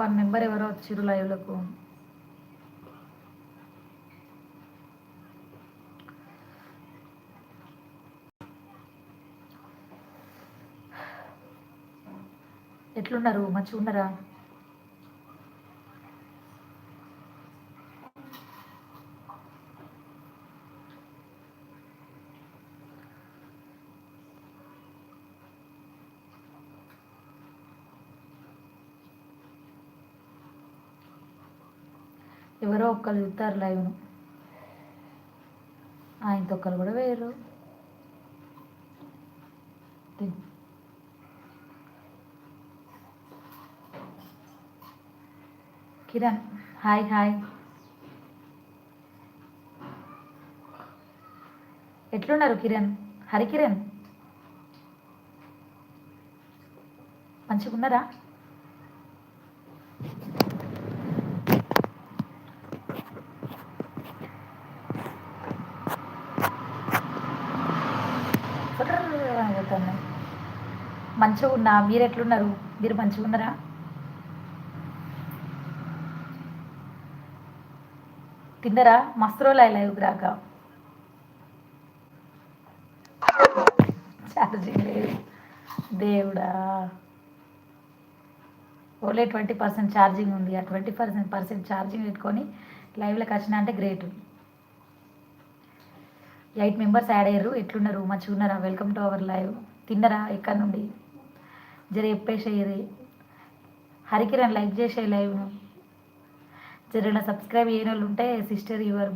One member ఎవరో వచ్చారు లైవ్లకు? ఎట్లున్నారు? మంచిగా ఉన్నారా ఎవరో ఒక్కరు చూస్తారు లైవ్ను ఆయనతో ఒక్కరు కూడా వేయరు కిరణ్ హాయ్ హాయ్. ఎట్లున్నారు కిరణ్? హరికిరణ్? మంచిగా ఉన్నారా మంచిగా ఉన్నా? మీరు ఎట్లున్నారు? మీరు మంచిగా ఉన్నారా? తిన్నరా? మస్తు రోజులు అయ్యి లైవ్ రాక. ఛార్జింగ్ లేదు. దేవుడా. ఓన్లీ ట్వంటీ పర్సెంట్ ఛార్జింగ్ ఉంది. ఆ ట్వంటీ పర్సెంట్ పర్సెంట్ ఛార్జింగ్ పెట్టుకొని లైవ్లోకి వచ్చిన అంటే గ్రేట్. ఎయిట్ మెంబర్స్ యాడ్ అయ్యారు. ఎట్లున్నారు? మంచిగా ఉన్నారా? Welcome to our live. తిన్నరా? ఎక్కడి నుండి? జర చెప్పేసేయరి హరికిరణ్ లైక్ చేసే లైవ్ను జర సబ్స్క్రైబ్ చేయని వాళ్ళు ఉంటే sister your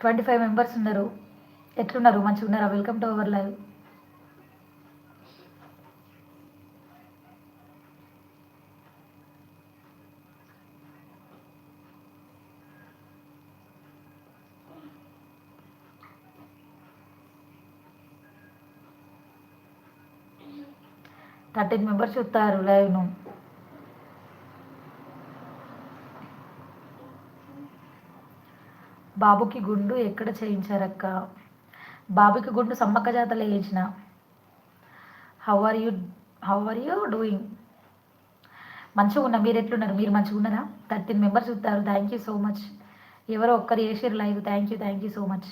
twenty five members ఉన్నారు. ఎట్లున్నారు? మంచిగా ఉన్నారా welcome to our live. Thirteen members చూస్తారు లైవ్ను బాబుకి గుండు ఎక్కడ చేయించారక్క? బాబుకి గుండు సమ్మక్క జాతరలో వేయించిన how are you how are you doing మంచిగా ఉన్నా మీరు ఎట్లున్నారు? మీరు మంచిగా ఉన్నారా? థర్టీన్ మెంబర్స్ చూస్తారు. థ్యాంక్ యూ సో మచ్ ఎవరో ఒక్కరు చేసారు live. Thank you thank you so much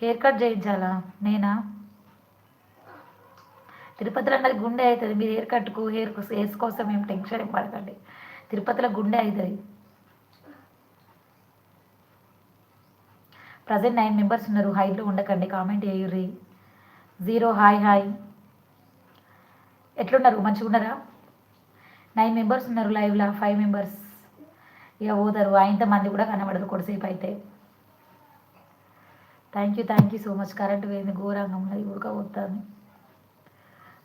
haircut చేయించాలా? నేనా? తిరుపతిలో అందరికి గుండె అవుతుంది. మీరు హెయిర్ కట్కు హెయిర్ హెయిర్స్ కోసం ఏం టెన్షన్ ఏం పడకండి. తిరుపతిలో గుండె అవుతుంది. ప్రజెంట్ నైన్ మెంబర్స్ ఉన్నారు. హైలో ఉండకండి. కామెంట్ చేయుర్రి. Zero hi hi. ఎట్లున్నారు? మంచిగా ఉన్నారా నైన్ మెంబర్స్ ఉన్నారు లైవ్లో. Five members. ఇక పోతారు. ఆయనతో మంది కూడా కనబడదు కొద్దిసేపు అయితే. Thank you thank you so much current పోయింది ఘోరంగా ఉన్నది ఉడకపోతుంది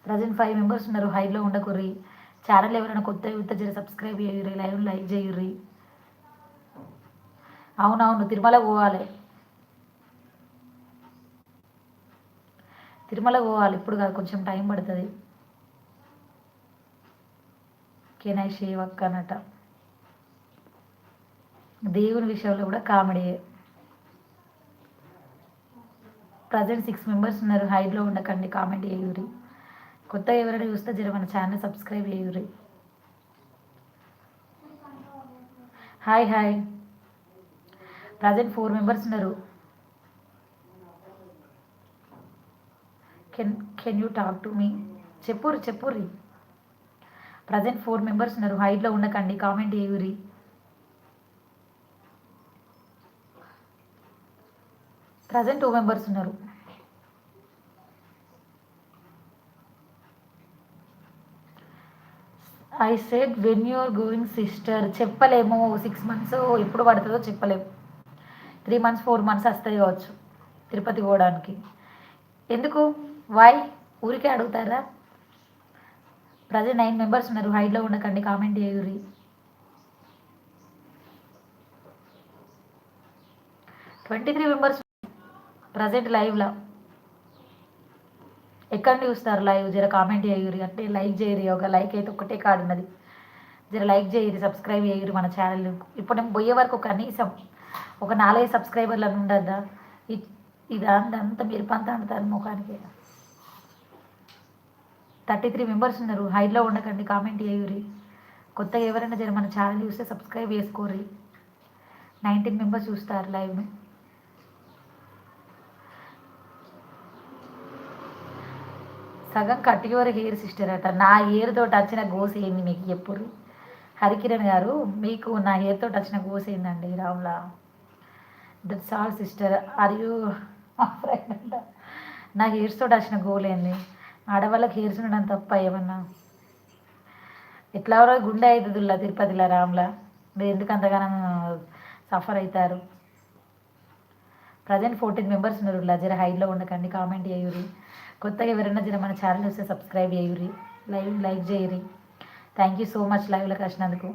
ప్రజెంట్ ఫైవ్ మెంబర్స్ ఉన్నారు హైలో ఉండకుర్రి. ఛానల్ ఎవరైనా కొత్త యువత జర సబ్స్క్రైబ్ చేయుర్రి లైవ్ లైక్ చేయుర్రి. అవునవును తిరుమల పోవాలి. తిరుమల పోవాలి ఇప్పుడు కాదు కొంచెం టైం పడుతుంది. కెనై శివక్క అనట దేవుని విషయంలో కూడా కామెడీయే. ప్రజెంట్ సిక్స్ మెంబర్స్ ఉన్నారు. హైట్లో ఉండకండి కామెంట్ చేయుర్రి. కొత్త ఎవరైనా చూస్తే జర మన channel subscribe చేయుర్రి. Hi hi. Present four members ఉన్నారు. Can can you talk to me? చెప్పుర్రి చెప్పుర్రి. ప్రజెంట్ ఫోర్ మెంబర్స్ ఉన్నారు. హైట్లో ఉండకండి కామెంట్ చేయుర్రి. ప్రజెంట్ టూ మెంబర్స్ ఉన్నారు. I said when you're going sister చెప్పలేము. సిక్స్ మంత్స్ ఎప్పుడు పడుతుందో చెప్పలేము. త్రీ మంత్స్ ఫోర్ మంత్స్ వస్తాయి కావచ్చు తిరుపతి పోవడానికి. ఎందుకు? వై ఊరికే అడుగుతారా? ప్రజెంట్ నైన్ మెంబర్స్ ఉన్నారు. హైట్లో ఉండకండి. కామెంట్ చేయుర్రి. ట్వంటీ త్రీ మెంబర్స్ ప్రజెంట్ లైవ్లో ఎక్కడ చూస్తారు లైవ్? జర కామెంట్ చేయరు అంటే లైక్ చేయరు ఒక లైక్ అయితే ఒకటే కాదు ఉన్నది జర లైక్ చేయరు సబ్స్క్రైబ్ చేయరు మన ఛానల్ ఇప్పుడు నేను పోయే వరకు కనీసం ఒక నాలుగైదు సబ్స్క్రైబర్లు అని ఉండద్దా ఇది అంతా మీరు పంత అంటారు ముఖానికి. థర్టీ త్రీ మెంబర్స్ ఉన్నారు. హైట్లో ఉండకండి కామెంట్ చేయరు కొత్తగా ఎవరైనా జర మన ఛానల్ చూస్తే సబ్స్క్రైబ్ చేసుకోర్రి. నైన్టీన్ మెంబర్స్ చూస్తారు లైవ్ సగం కట్ యువర్ హెయిర్ సిస్టర్ అట. నా హెయిర్ తోటి వచ్చిన గోస్ ఏంది మీకు ఎప్పుడు? హరికిరణ్ గారు మీకు నా హెయిర్ తోటి వచ్చిన గోస్ ఏందండి రాములా? That's all sister are you అంట. నా హెయిర్స్ తోటి వచ్చిన గోల్ ఏంది? ఆడవాళ్ళకి హెయిర్స్ ఉండడం తప్ప ఏమన్నా? ఎట్లా గుండె అవుతుందిలా తిరుపతిలో రామ్లా? మీరు ఎందుకు అంతగానో సఫర్ అవుతారు? ప్రజెంట్ ఫోర్టీన్ మెంబర్స్ ఉన్నారు. ఇలా జర హైలో ఉండకండి. కామెంట్ చేయరు కొత్తగా ఎవరైనా జర మన ఛానల్ వస్తే సబ్స్క్రైబ్ చేయరు లైవ్ లైక్ చేయరి థ్యాంక్ యూ సో మచ్ లైవ్లోకి వచ్చినందుకు.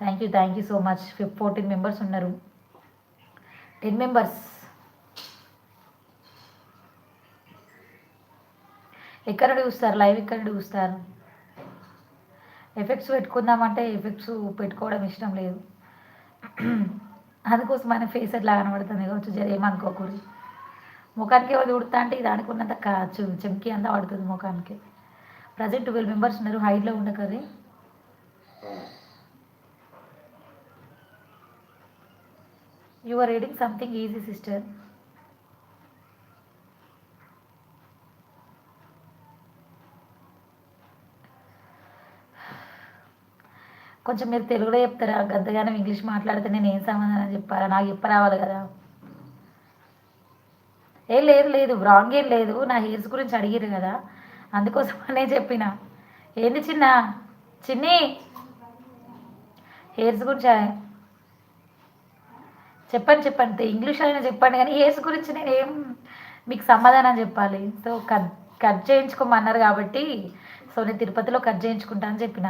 Thank you thank you so much fif fourteen members ఉన్నారు. టెన్ మెంబర్స్ ఎక్కడ చూస్తారు? లైవ్ ఎక్కడ చూస్తారు? ఎఫెక్ట్స్ పెట్టుకుందామంటే ఎఫెక్ట్స్ పెట్టుకోవడం ఇష్టం లేదు. అందుకోసం ఆయన ఫేస్ ఎట్లా కనబడుతుంది కావచ్చు జర ఏమనుకోకూడదు. ముఖానికి ఎవరు ఉడతా అంటే ఇది అనుకున్నంత కాచు చెంకి అంతా పడుతుంది ముఖానికి. ప్రజెంట్ ట్వెల్వ్ మెంబర్స్ ఉన్నారు హైట్లో ఉండకర్రీ. You are reading something easy sister కొంచెం మీరు తెలుగులో చెప్తారా? గద్దగానం ఇంగ్లీష్ మాట్లాడితే నేను ఏం సమాధానం చెప్పాలా? నాకు చెప్పరావాలి కదా. ఏం లేదు లేదు. రాంగ్ ఏం లేదు. నా హెయిర్స్ గురించి అడిగిరు కదా. అందుకోసం అనే చెప్పిన. ఏంది చిన్న? చిన్ని! హెయిర్స్ గురించి? చెప్పండి చెప్పండి. ఇంగ్లీష్ అయినా చెప్పండి కానీ హెయిర్స్ గురించి నేను ఏం మీకు సమాధానం చెప్పాలి? సో కట్ కట్ చేయించుకోమన్నారు కాబట్టి సో నేను తిరుపతిలో కట్ చేయించుకుంటా అని చెప్పిన.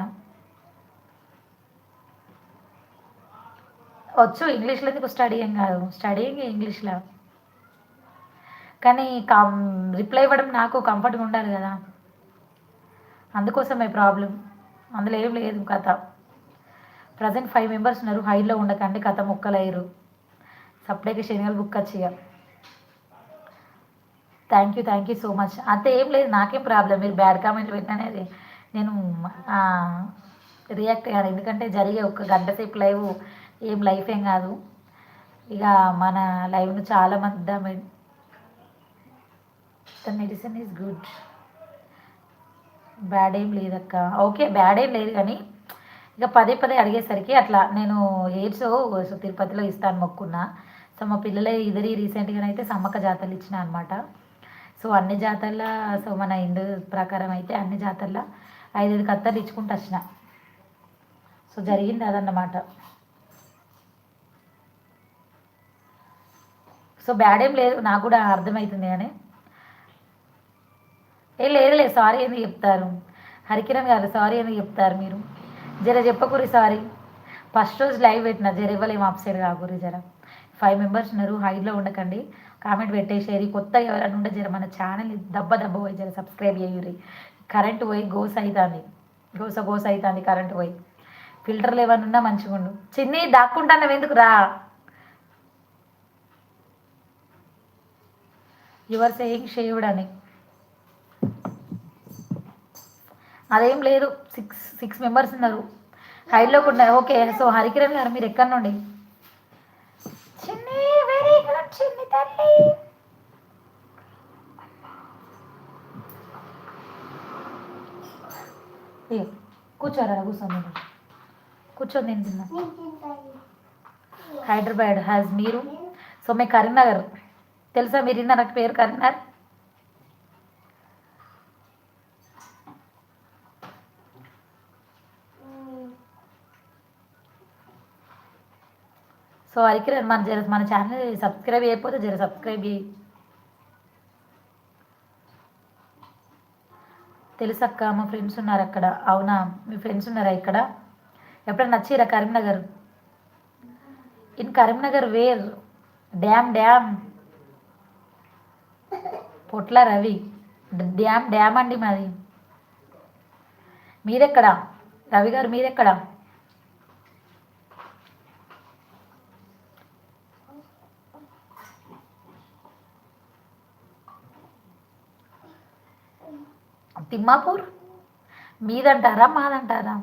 వచ్చు ఇంగ్లీష్లో ఎందుకు స్టడీ కాదు? స్టడీయింగ్ ఇంగ్లీష్లో కానీ కం రిప్లై ఇవ్వడం నాకు కంఫర్ట్గా ఉండాలి కదా. అందుకోసమే ప్రాబ్లం అందులో ఏం లేదు కథ. ప్రజెంట్ ఫైవ్ మెంబర్స్ ఉన్నారు హైలో ఉండకండి కథ ముక్కలయ్యారు. సప్లైకి శనిగలు book వచ్చిగా thank you thank you so much అంతే ఏం లేదు నాకేం ప్రాబ్లం మీరు బ్యాడ్ కామెంట్ పెట్టనేది నేను రియాక్ట్ అయ్యాను ఎందుకంటే జరిగే ఒక గంట సేపు లైవ్ ఏం లైఫ్ ఏం కాదు. ఇక మన లైవ్ను చాలా మంది the medicine is good. Bad ఏం లేదక్క. ఓకే బ్యాడ్ ఏం లేదు కానీ ఇక పదే పదే అడిగేసరికి అట్లా నేను హెయిర్స్ సో తిరుపతిలో ఇస్తాను మొక్కున్నా. సో మా పిల్లలే ఇద్దరి రీసెంట్గా అయితే సమ్మక్క జాతరలు ఇచ్చిన అనమాట సో అన్ని జాతరల సో మన హిందూ ప్రకారం అయితే అన్ని జాతరల ఐదైదు కత్తలు ఇచ్చుకుంటూ వచ్చిన. సో జరిగింది అదన్నమాట. సో బ్యాడ్ ఏం లేదు నాకు కూడా అర్థమవుతుంది కానీ. ఏ లేదు లేదు సారీ ఎందుకు చెప్తారు? హరికిరణ్ గారు సారీ ఎందుకు చెప్తారు మీరు? జర చెప్పకూరి సారీ. ఫస్ట్ రోజు లైవ్ పెట్టిన జర ఇవ్వలేము అప్ సైడ్ కాకూరి జర. ఫైవ్ మెంబర్స్ ఉన్నారు హైలో ఉండకండి. కామెంట్ పెట్టేసేరి. కొత్త ఎవరైనా ఉండే జర మన ఛానల్ దెబ్బ దెబ్బ పోయి జర సబ్స్క్రైబ్ చేయరు కరెంట్ పోయి గోస్ అవుతుంది గోస గోస అవుతుంది కరెంట్ పోయి. ఫిల్టర్లు ఏమైనా ఉన్నా మంచిగా ఉండు చిన్ని దాక్కుంటాను ఎందుకు రా యువర్ సేయింగ్ షేవ్డ్ అని. అదేం లేదు సిక్స్ సిక్స్ మెంబర్స్ ఉన్నారు. హైలో ఉన్నారు ఓకే సో హరికిరణ్ గారు మీరు ఎక్కడి నుండి? చిన్ని వెరీ గుడ్ చిన్ని తల్లి. ఏ కూర్చోరా కూర్చోండి కూర్చొని నేను తిన్నా. హైదరాబాద్ హ్యాజ్ మీరు. సో మీ కరీంనగర్. తెలుసా మీరు నాకు పేరు కరీంనగర్ సో అరికి మన జర మన ఛానల్ సబ్స్క్రైబ్ అయిపోతే జర సబ్స్క్రైబ్ చేయి. తెలుసక్క మా ఫ్రెండ్స్ ఉన్నారు అక్కడ. అవునా? మీ ఫ్రెండ్స్ ఉన్నారా ఇక్కడ? ఎప్పుడైనా నచ్చిరా Karimnagar? In Karimnagar where? Dam dam. Potla Ravi. Dam dam అండి మాది. మీరెక్కడా రవి గారు మీరెక్కడా తిమ్మాపూర్? మీదంటారా మాదంటారా?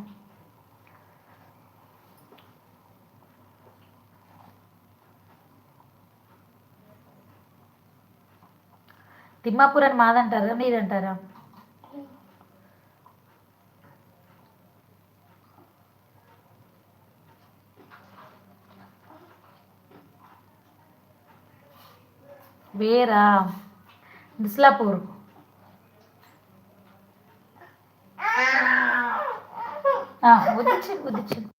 తిమ్మాపూర్ అని మాదంటారా? మీరంటారా వేరా నిస్లాపూర్ ఉదిచ్చింది ఉదిచ్చింది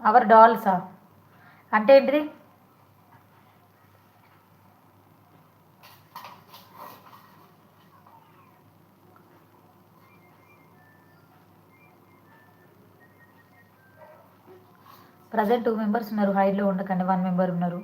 అవర్ డాల్సా అంటే ఏంటిది? ప్రజెంట్ టూ మెంబర్స్ ఉన్నారు. హైడ్లో ఉండకండి. వన్ మెంబర్ ఉన్నారు.